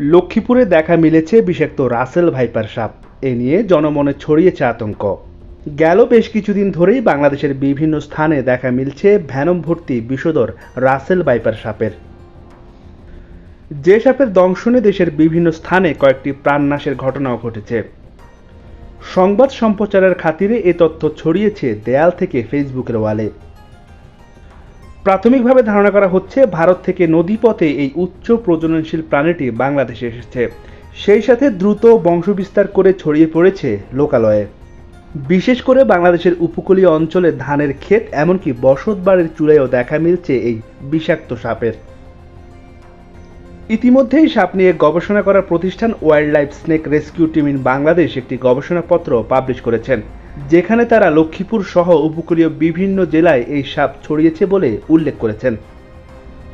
লক্ষ্মীপুরে দেখা মিলেছে বিষাক্ত রাসেল ভাইপার সাপ। এ নিয়ে জনমনে ছড়িয়েছে আতঙ্ক। গেল বেশ কিছুদিন ধরেই বাংলাদেশের বিভিন্ন স্থানে দেখা মিলছে ভ্যানম ভর্তি বিষধর রাসেল ভাইপার সাপের। যে সাপের দংশনে দেশের বিভিন্ন স্থানে কয়েকটি প্রাণনাশের ঘটনাও ঘটেছে। সংবাদ সম্প্রচারের খাতিরে এ তথ্য ছড়িয়েছে দেয়াল থেকে ফেসবুকের ওয়ালে। প্রাথমিকভাবে ধারণা করা হচ্ছে ভারত থেকে নদীপথে এই উচ্চ প্রজননশীল প্রাণীটি বাংলাদেশে এসেছে। সেই সাথে দ্রুত বংশবিস্তার করে ছড়িয়ে পড়েছে লোকালয়ে। বিশেষ করে বাংলাদেশের উপকূলীয় অঞ্চলে ধানের ক্ষেত, এমনকি বসত বাড়ির চূড়ায়ও দেখা মিলছে এই বিষাক্ত সাপের। ইতিমধ্যেই সাপ নিয়ে গবেষণা করা প্রতিষ্ঠান wild life snake rescue team in Bangladesh একটি গবেষণাপত্র পাবলিশ করেছেন। যেখানে তারা লক্ষ্মীপুর সহ উপকূলীয় বিভিন্ন জেলায় এই সাপ ছড়িয়েছে বলে উল্লেখ করেছেন।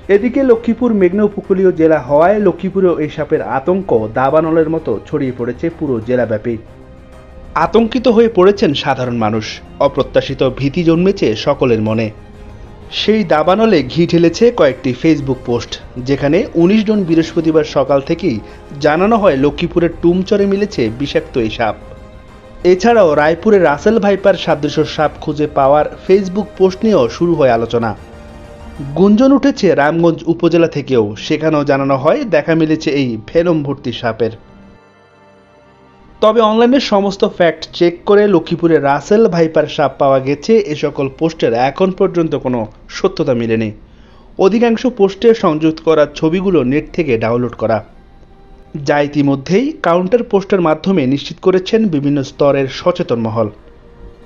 এদিকে লক্ষ্মীপুর মেঘনা উপকূলীয় জেলা হওয়ায় লক্ষ্মীপুরেও এই সাপের আতঙ্ক দাবানলের মতো ছড়িয়ে পড়েছে পুরো জেলাব্যাপী। আতঙ্কিত হয়ে পড়েছেন সাধারণ মানুষ। অপ্রত্যাশিত ভীতি জন্মেছে সকলের মনে। সেই দাবানলে ঘি ঢেলেছে কয়েকটি ফেসবুক পোস্ট, যেখানে উনিশ জন বৃহস্পতিবার সকাল থেকেই জানানো হয় লক্ষ্মীপুরের টুমচরে মিলেছে বিষাক্ত এই সাপ। এছাড়াও রায়পুরে রাসেল ভাইপার সাদৃশ্য সাপ খুঁজে পাওয়ার ফেসবুক পোস্ট নিয়েও শুরু হয় আলোচনা। গুঞ্জন উঠেছে রামগঞ্জ উপজেলা থেকেও, সেখানেও জানানো হয়, দেখা মিলেছে এই ভেনম ভর্তি সাপের। তবে অনলাইনে সমস্ত ফ্যাক্ট চেক করে লক্ষ্মীপুরে রাসেল ভাইপার সাপ পাওয়া গেছে, এ সকল পোস্টের এখন পর্যন্ত কোনো সত্যতা মেলেনি। অধিকাংশ পোস্টে সংযুক্ত করা ছবিগুলো নেট থেকে ডাউনলোড করা। যা ইতিমধ্যেই কাউন্টার পোস্টের মাধ্যমে নিশ্চিত করেছেন বিভিন্ন স্তরের সচেতন মহল।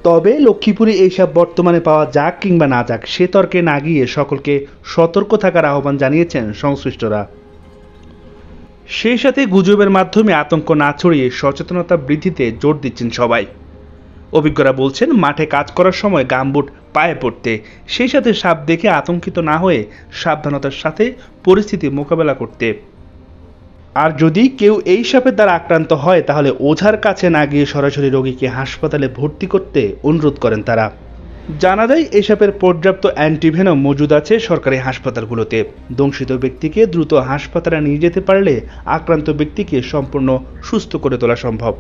তবে লক্ষ্মীপুরে এইসব বর্তমানে পাওয়া যাক কিংবা না যাক, সে তর্কে না গিয়ে সকলকে সতর্ক থাকার আহ্বান জানিয়েছেন সংশ্লিষ্টরা। সেই সাথে গুজবের মাধ্যমে আতঙ্ক না ছড়িয়ে সচেতনতা বৃদ্ধিতে জোর দিচ্ছেন সবাই। অভিজ্ঞরা বলছেন, মাঠে কাজ করার সময় গামবুট পায়ে পড়তে, সেই সাথে সাপ দেখে আতঙ্কিত না হয়ে সাবধানতার সাথে পরিস্থিতি মোকাবেলা করতে। আর যদি কেউ এই সাপের দ্বারা আক্রান্ত হয়, তাহলে ওঝার কাছে না গিয়ে সরাসরি রোগীকে হাসপাতালে ভর্তি করতে অনুরোধ করেন তারা। জানা যায়, এই সাপের পর্যাপ্ত অ্যান্টিভেনম মজুদ আছে সরকারি হাসপাতালগুলোতে। দংশিত ব্যক্তিকে দ্রুত হাসপাতালে নিয়ে যেতে পারলে আক্রান্ত ব্যক্তিকে সম্পূর্ণ সুস্থ করে তোলা সম্ভব।